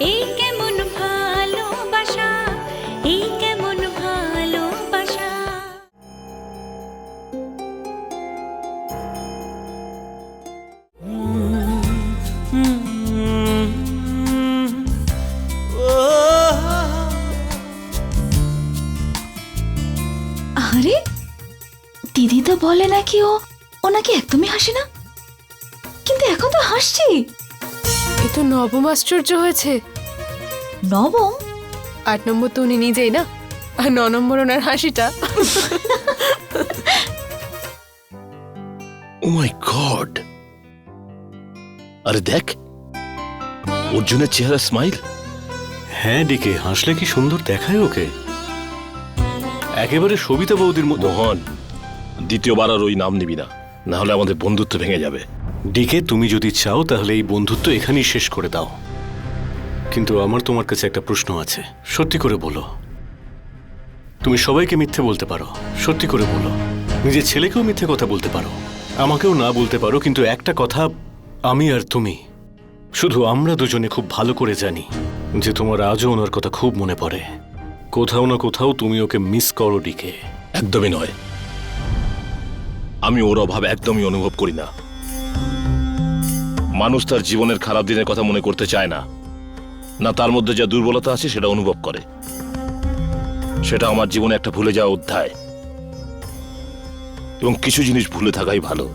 এই নবম আশ্চর্য হয়েছে। নবম? আট নম্বর তো উনি নিজেই না? আর ন নম্বর ওনার হাসিটা। ও মাই গড আরে দেখ অর্জুনের চেহারা স্মাইল হ্যাঁ ডিকে হাসলে কি সুন্দর দেখায় ওকে? একেবারে সবিতা বৌদির মতো। মোহন দ্বিতীয়বার আর ওই নাম নিবি না। না হলে আমাদের বন্ধুত্ব ভেঙে যাবে। ডিকে তুমি যদি চাও, তাহলে এই বন্ধুত্ব এখানেই শেষ করে দাও। কিন্তু আমার তোমার কাছে একটা প্রশ্ন আছে। সত্যি করে বলো। তুমি সবাইকে মিথ্যে বলতে পারো। সত্যি করে বলো। নিজের ছেলেকেও মিথ্যে কথা বলতে পারো। আমাকেও না বলতে পারো, কিন্তু একটা কথা আমি আর তুমি। শুধু আমরা দুজনে খুব ভালো করে জানি যে তোমার আজও ওনার কথা খুব মনে পড়ে। কোথাও না কোথাও তুমি ওকে মিস করো ডিকে। একদমই নয়। আমি ওর অভাব একদমই অনুভব করি না। মানুষ তার জীবনের খারাপ দিনের কথা মনে করতে চায় না। না তার মধ্যে যা দুর্বলতা আছে সেটা অনুভব করে। সেটা আমার জীবনে একটা ভুলে যাওয়া অধ্যায়। এবং কিছু জিনিস ভুলে থাকাই ভালো।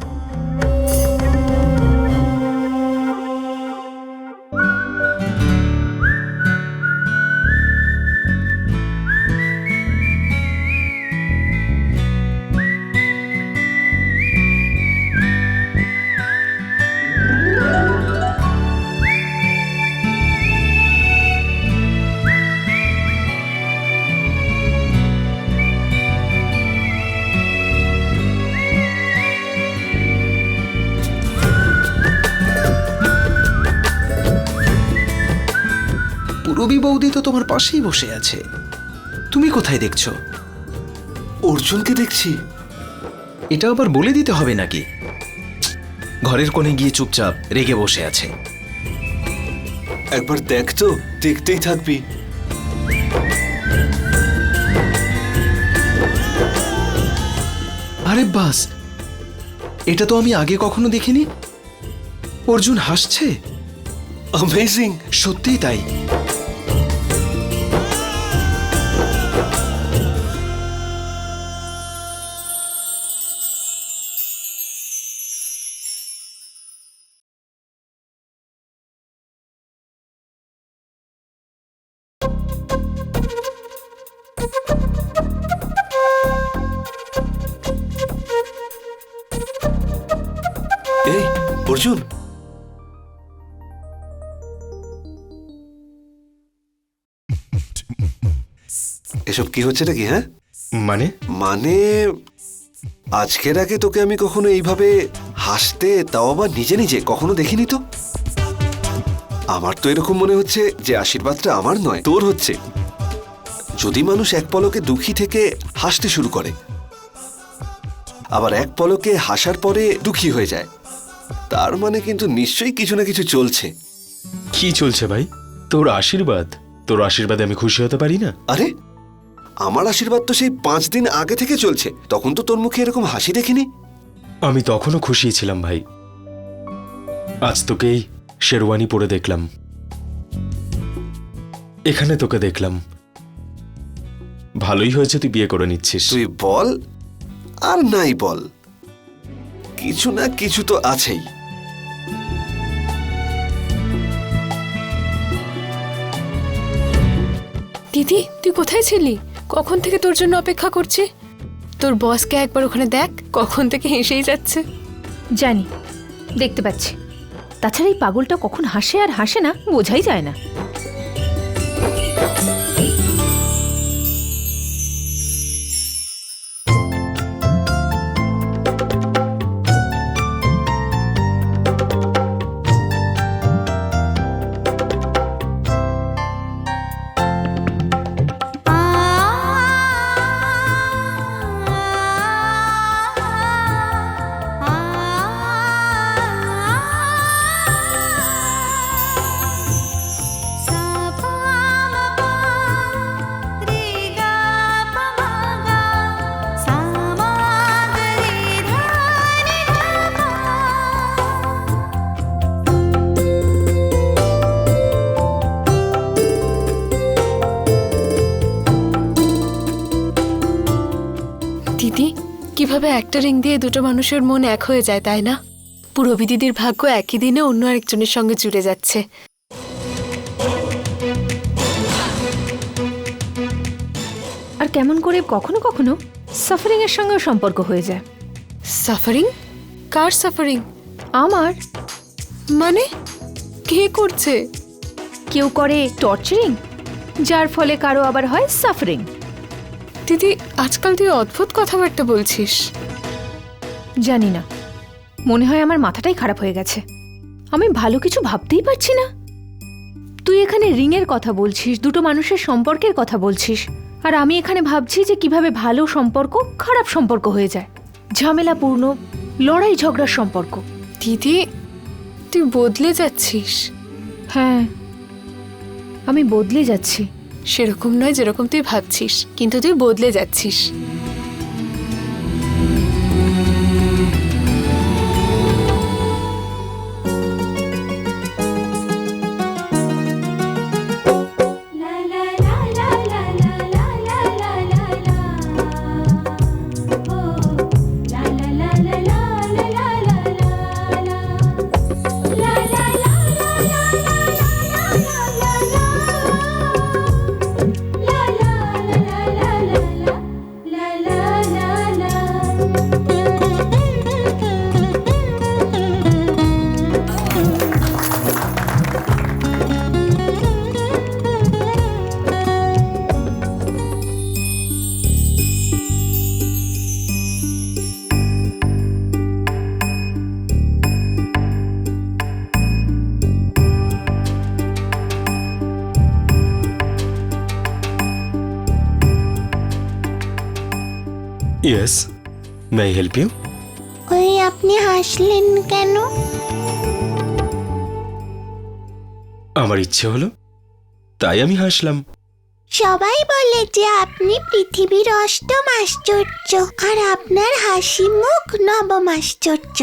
বৌদি তো তোমার পাশেই বসে আছে। তুমি কোথায় দেখছ? অর্জুনকে দেখছি। এটা আবার বলে দিতে হবে নাকি? ঘরের কোণে গিয়ে চুপচাপ রেগে বসে আছে। একবার দেখ তো দেখতেই থাকবি। আরে বাস এটা তো আমি আগে কখনো দেখিনি। অর্জুন হাসছে? অ্যামেজিং সত্যিই তাই। এসব কি হচ্ছে নাকি হ্যাঁ? মানে? মানে আজকের আগে তোকে আমি কখনো এইভাবে হাসতে তাও আবার নিজে নিজে কখনো দেখিনি তো? আমার তো এরকম মনে হচ্ছে যে আশীর্বাদটা আমার নয় তোর হচ্ছে। যদি মানুষ এক পলকে দুঃখী থেকে হাসতে শুরু করে আবার এক পলকে হাসার পরে দুঃখী হয়ে যায় তার মানে কিন্তু নিশ্চয়ই কিছু না কিছু চলছে। কি চলছে ভাই? তোর আশীর্বাদ? তোর আশীর্বাদে আমি খুশি হতে পারি না? আরে আমার আশীর্বাদ তো সেই পাঁচ দিন আগে থেকে চলছে। তখন তো তোর মুখে এরকম হাসি দেখিনি? আমি তখনও খুশি ছিলাম ভাই। আজ তোকেই শেরওয়ানি পরে দেখলাম। এখানে তোকে দেখলাম। ভালোই হয়েছে তুই বিয়ে করে নিচ্ছিস। তুই বল আর নাই বল। কিছু না কিছু তো আছেই। দিদি তুই কোথায় ছিলি? কখন থেকে তোর জন্য অপেক্ষা করছি? তোর বসকে একবার ওখানে দেখ, কখন থেকে হেসেই যাচ্ছে। জানি, দেখতে পাচ্ছি। তাছাড়া এই পাগলটা কখন হাসে আর হাসে না, বোঝাই যায় না। এইভাবে একটা রিং দিয়ে দুটো মানুষের মন এক হয়ে যায় তাই না? পুরবি দিদির ভাগ্য একই দিনে অন্য আরেকজনের সঙ্গে জুড়ে যাচ্ছে। আর কেমন করে কখনো কখনো সাফারিং এর সঙ্গেও সম্পর্ক হয়ে যায়। সাফারিং কার সাফারিং আমার। মানে? কে করছে? কেউ করে টর্চারিং যার ফলে কারও আবার হয় সাফারিং দিদি আজকাল তুই অদ্ভুত কথাবার্তা বলছিস। জানি না। মনে হয় আমার মাথাটাই খারাপ হয়ে গেছে। আমি ভালো কিছু ভাবতেই পারছি না। তুই এখানে রিংয়ের কথা বলছিস দুটো মানুষের সম্পর্কের কথা বলছিস আর আমি এখানে ভাবছি যে কীভাবে ভালো সম্পর্ক খারাপ সম্পর্ক হয়ে যায়। ঝামেলাপূর্ণ লড়াই ঝগড়ার সম্পর্ক। দিদি তুই বদলে যাচ্ছিস। হ্যাঁ আমি বদলে যাচ্ছি। সেরকম নয় যেরকম তুই ভাবছিস কিন্তু তুই বদলে যাচ্ছিস। ইয়েস মে হেল্প ইউ ওই আপনি হাসলেন কেন? আমার ইচ্ছে হলো তাই আমি হাসলাম। সবাই বলে যে আপনি পৃথিবীর অষ্টম আশ্চর্য আর আপনার হাসি মুখ নবম আশ্চর্য।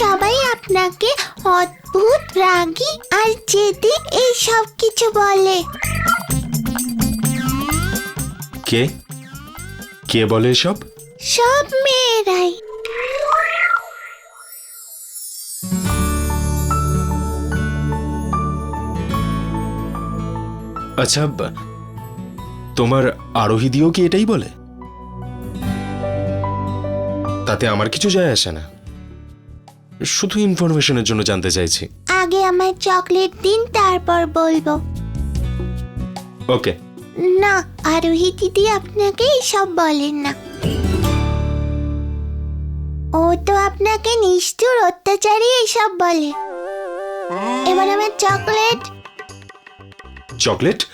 সবাই আপনাকে অদ্ভুত রাগী আর জেদি এই সব কিছু বলে। কে? কে বলে এসব? সব মেয়েরাই। আচ্ছা তোমার আরোহী দিয়েও কি এটাই বলে? তাতে আমার কিছু যায় আসে না। শুধু ইনফরমেশনের জন্য জানতে চাইছি। আগে আমার চকলেট দিন তারপর বলব। ওকে না আরোহী দিদি আপনাকে এসব বলেন না। ও তো আপনাকে নিষ্ঠুর অত্যাচারী এসব বলে। এবার আমার চকলেট। চকলেট?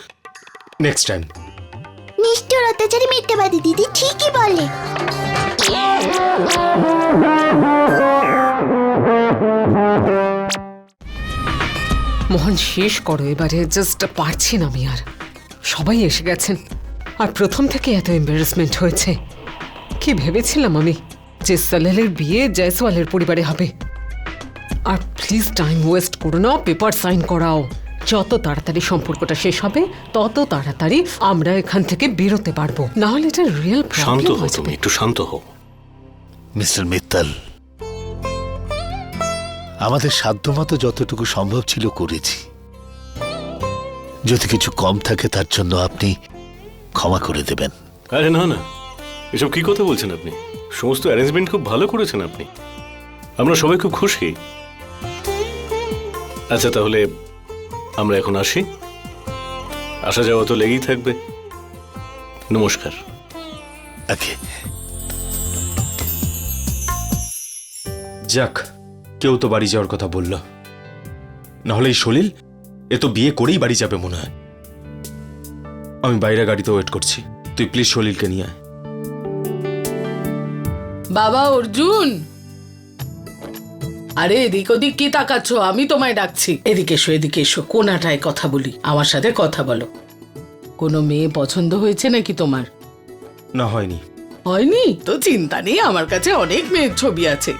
নেক্সট টাইম নিষ্ঠুর অত্যাচারী মিথ্যাবাদী দিদি ঠিকই বলে। মোহন শেষ করো এবারে জাস্ট পারছি না আমি আর। সবাই এসে গেছেন। আর প্রথম থেকে এত এম্বারাসমেন্ট হয়েছে। কি ভেবেছিলাম আমি যে সালেলের বিয়ে জয়সওয়ালের পরিবারে হবে। আর প্লিজ টাইম ওয়েস্ট করো না পেপার সাইন করাও। যত তাড়াতাড়ি সম্পর্কটা শেষ হবে তত তাড়াতাড়ি আমরা এখান থেকে বেরোতে পারব। নাহলে এটা রিয়েল শান্ত হও তুমি একটু শান্ত হও। মিস্টার মিত্তাল আমাদের সাধ্যমতো যতটুকু সম্ভব ছিল করেছি। যদি কিছু কম থাকে তার জন্য আপনি ক্ষমা করে দেবেন। আরে না না। এসব কি কথা বলছেন আপনি? সমস্ত অ্যারেঞ্জমেন্ট খুব ভালো করেছেন আপনি। আমরা সবাই খুব খুশি। আচ্ছা তাহলে আমরা এখন আসি। আসা যাওয়া তো লেগেই থাকবে। নমস্কার। ওকে যাক কেউ তো বাড়ি যাওয়ার কথা বলল। নাহলে এই সলিল এ তো বিয়ে করেই বাড়ি যাবে মনে হয়। আমি বাইরে গাড়িতে ওয়েট করছি। তুই প্লিজ সলিলকে নিয়ে আয়। বাবা অর্জুন! আরে এদিক ওদিক কি তাকাচ্ছ? আমি তোমায় ডাকছি। এদিকে এসো এদিকে এসো। কোনাটায় কথা বলি? আমার সাথে কথা বলো। কোনো মেয়ে পছন্দ হয়েছে নাকি তোমার? না হয়নি। হয়নি? তো চিন্তা নেই আমার কাছে অনেক মেয়ের ছবি আছে।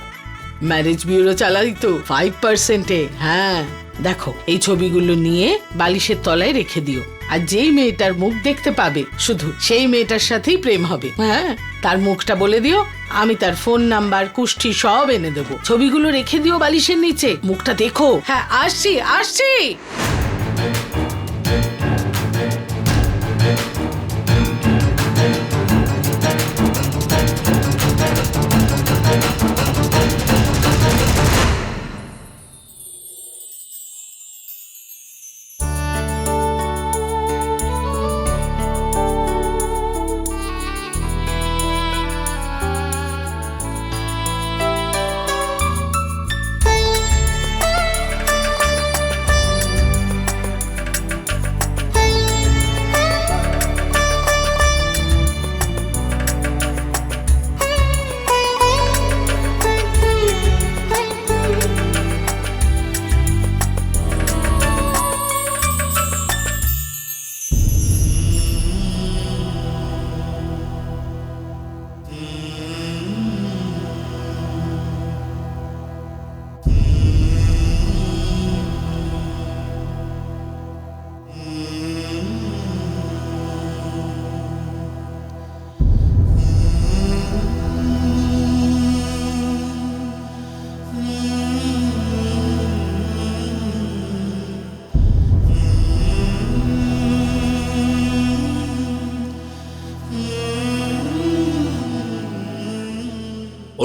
ম্যারেজ বিউরো চালাই তো ফাইভ পার্সেন্টে হ্যাঁ। দেখো, এই ছবিগুলো নিয়ে বালিশের তলায় রেখে দিও। আর যেই মেয়েটার মুখ দেখতে পাবে, শুধু সেই মেয়েটার সাথেই প্রেম হবে। হ্যাঁ তার মুখটা বলে দিও, আমি তার ফোন নাম্বার কুষ্ঠি সব এনে দেবো। ছবিগুলো রেখে দিও বালিশের নিচে। মুখটা দেখো। হ্যাঁ আসছি আসছি!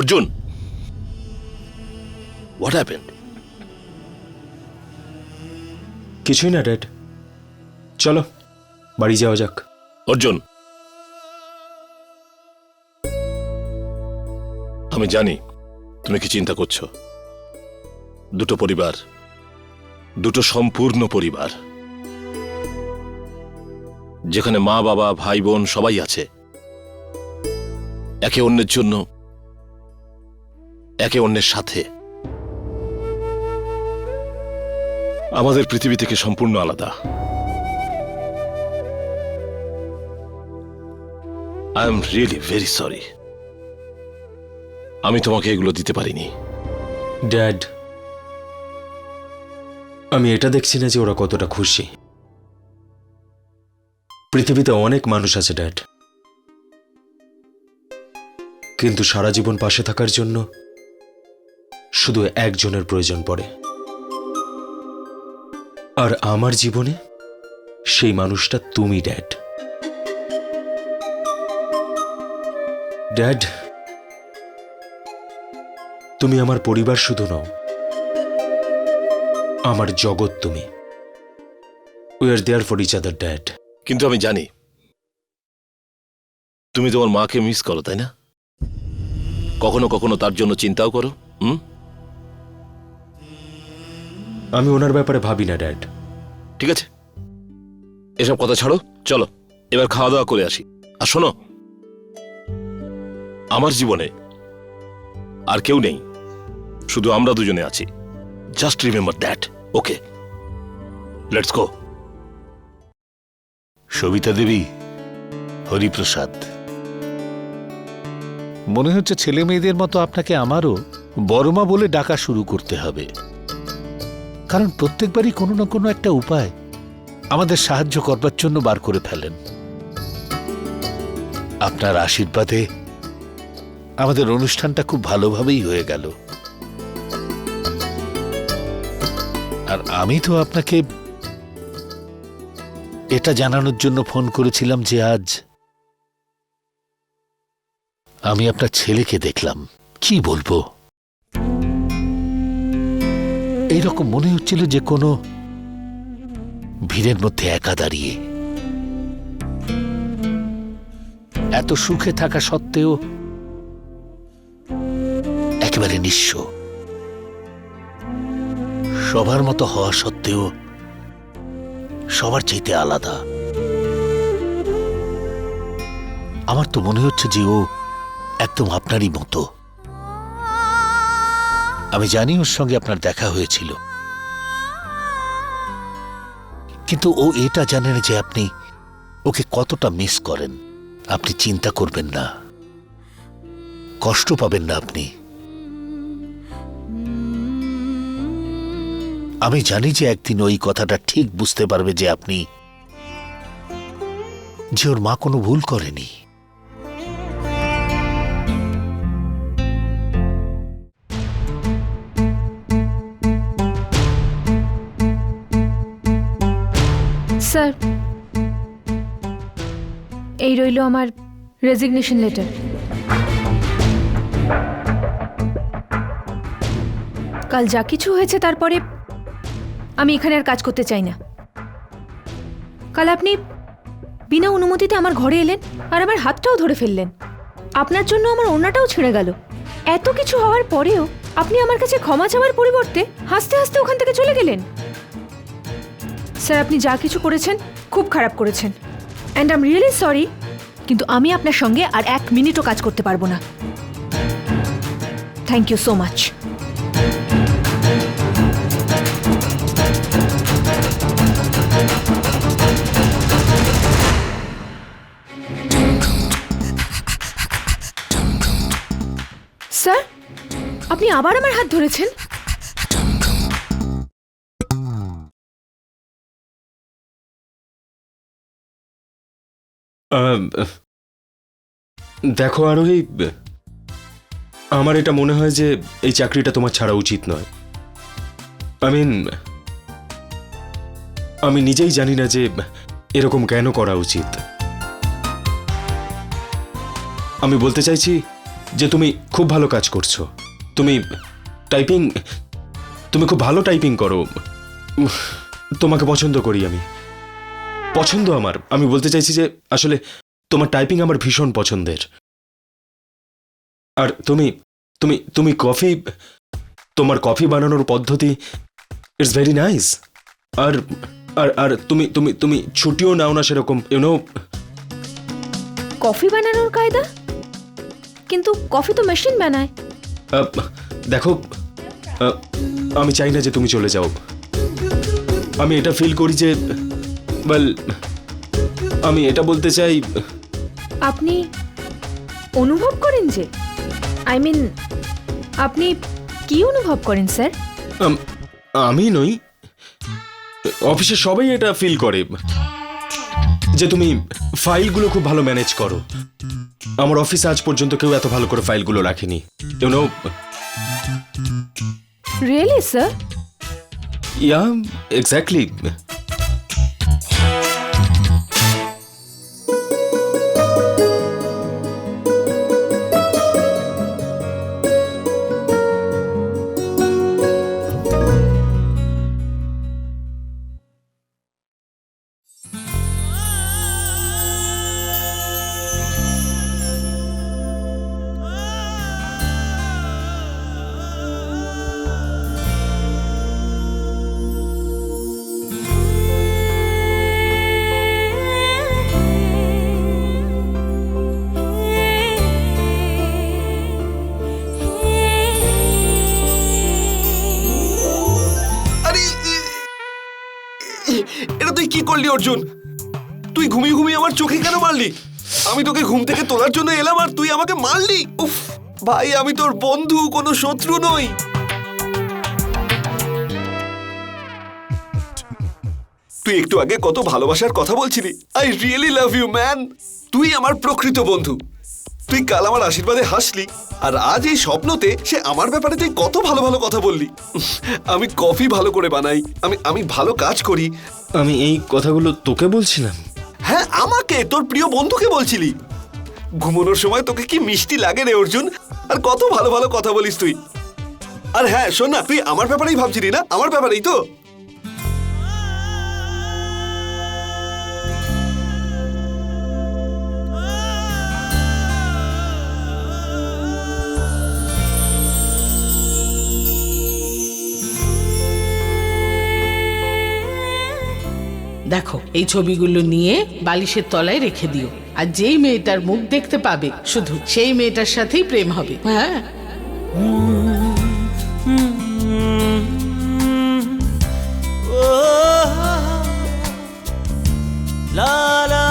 অর্জুন হোয়াট হ্যাপেন কিছুই না ড্যাড চলো বাড়ি যাওয়া যাক। অর্জুন আমি জানি তুমি কি চিন্তা করছ। দুটো পরিবার দুটো সম্পূর্ণ পরিবার যেখানে মা বাবা ভাই বোন সবাই আছে। একে অন্যের জন্য একে অন্যের সাথে। আমাদের পৃথিবী থেকে সম্পূর্ণ আলাদা। I am really very sorry আমি তোমাকে এগুলো দিতে পারিনি। ড্যাড আমি এটা দেখছি না যে ওরা কতটা খুশি। পৃথিবীতে অনেক মানুষ আছে ড্যাড কিন্তু সারা জীবন পাশে থাকার জন্য শুধু একজনের প্রয়োজন পড়ে। আর আমার জীবনে সেই মানুষটা তুমি, ড্যাড। ড্যাড, তুমি আমার পরিবার শুধু নও, আমার জগৎ তুমি। We are there for each other dad. কিন্তু আমি জানি, তুমি তোমার মাকে মিস করো, তাই না? কখনো কখনো তার জন্য চিন্তাও করো, হুম? আমি ওনার ব্যাপারে ভাবি না ড্যাড। ঠিক আছে। এসব কথা ছাড়ো চলো এবার খাওয়া দাওয়া করে আসি। আর শোনো আমার জীবনে আর কেউ নেই শুধু আমরা দুজনে আছি। Just remember that okay let's go Sabita Devi Hariprasad. মনে হচ্ছে ছেলে মেয়েদের মতো আপনাকে আমারও বড়মা বলে ডাকা শুরু করতে হবে। কারণ প্রত্যেকবারই কোনো না কোনো একটা উপায় আমাদের সাহায্য করবার জন্য বার করে ফেলেন। আপনার আশীর্বাদে আমাদের অনুষ্ঠানটা খুব ভালোভাবেই হয়ে গেল। আর আমি তো আপনাকে এটা জানানোর জন্য ফোন করেছিলাম যে আজ আমি আপনার ছেলেকে দেখলাম। কি বলব? এইরকম মনে হচ্ছিল যে কোনো ভিড়ের মধ্যে একা দাঁড়িয়ে। এত সুখে থাকা সত্ত্বেও একেবারে নিঃস্ব। সবার মতো হওয়া সত্ত্বেও সবার চাইতে আলাদা। আমার তো মনে হচ্ছে যে ও একদম আপনারই মতো। আমি জানি ওর সঙ্গে আপনার দেখা হয়েছিল। কিন্তু ও এটা জানে না যে আপনি ওকে কতটা মিস করেন। আপনি চিন্তা করবেন না। কষ্ট পাবেন না আপনি। আমি জানি যে একদিন ওই কথাটা ঠিক বুঝতে পারবে যে আপনি যে ওর মা কোনো ভুল করেনি। স্যার। এই রইল আমার রেজিগনেশন লেটার কাল যা কিছু হয়েছে তারপরে আমি এখানে আর কাজ করতে চাই না। কাল আপনি বিনা অনুমতিতে আমার ঘরে এলেন আর আমার হাতটাও ধরে ফেললেন। আপনার জন্য আমার ওড়নাটাও ছিঁড়ে গেল। এত কিছু হওয়ার পরেও আপনি আমার কাছে ক্ষমা চাওয়ার পরিবর্তে হাসতে হাসতে ওখান থেকে চলে গেলেন। স্যার, আপনি যা কিছু করেছেন খুব খারাপ করেছেন। অ্যান্ড আম রিয়েলি সরি কিন্তু আমি আপনার সঙ্গে আর এক মিনিটও কাজ করতে পারব না। Thank you so much sir আপনি আবার আমার হাত ধরেছেন? দেখো আরোহী, আমার এটা মনে হয় যে এই চাকরিটা তোমার ছাড়া উচিত নয়। আই মিন আমি নিজেই জানি না যে এরকম কেন করা উচিত। আমি বলতে চাইছি যে তুমি খুব ভালো কাজ করছ। তুমি টাইপিং তুমি খুব ভালো টাইপিং করো। তোমাকে পছন্দ করি আমি। পছন্দ আমার। আমি বলতে চাইছি যে আসলে তোমার টাইপিং আমার ভীষণ পছন্দের। আর তুমি তুমি তুমি কফি তোমার কফি বানানোর পদ্ধতি ইটস ভেরি নাইস আর আর আর তুমি তুমি তুমি ছুটিও নাও না সেরকম ইউনো কফি বানানোর কায়দা? কিন্তু কফি তো মেশিন বানায়। দেখো আমি চাই না যে তুমি চলে যাও। আমি এটা ফিল করি যে ওয়েল আমি এটা বলতে চাই আপনি অনুভব করেন যে আই মিন আপনি কি অনুভব করেন স্যার আম, আমি নই অফিসে সবাই এটা ফিল করে যে তুমি ফাইলগুলো খুব ভালো ম্যানেজ করো। আমার অফিসে আজ পর্যন্ত কেউ এত ভালো করে ফাইলগুলো রাখেনি you know really sir yeah exactly করলি, অর্জুন? তুই ঘুমিয়ে ঘুমিয়ে আমার চোখে কেন মারলি? আমি তোকে ঘুম থেকে তোলার জন্য এলাম আর তুই আমাকে মারলি। উফ, ভাই, আমি তোর বন্ধু, কোনো শত্রু নই। তুই একটু আগে কত ভালোবাসার কথা বলছিলি। I really love you man তুই আমার প্রকৃত বন্ধু। তুই কাল আমার আশীর্বাদে হাসলি আর আজ এই স্বপ্নতে সে আমার ব্যাপারে তুই কত ভালো ভালো কথা বললি। আমি কফি ভালো করে বানাই আমি আমি ভালো কাজ করি। আমি এই কথাগুলো তোকে বলছিলাম। হ্যাঁ আমাকে তোর প্রিয় বন্ধুকে বলছিলি। ঘুমানোর সময় তোকে কি মিষ্টি লাগে রে অর্জুন? আর কত ভালো ভালো কথা বলিস তুই। আর হ্যাঁ শোন না তুই আমার ব্যাপারেই ভাবছিলি না? আমার ব্যাপারেই তো। দেখো, এই ছবিগুলো নিয়ে বালিশের তলায় রেখে দিও। আর যেই মেয়েটার মুখ দেখতে পাবে, শুধু সেই মেয়েটার সাথেই প্রেম হবে। হ্যাঁ? লা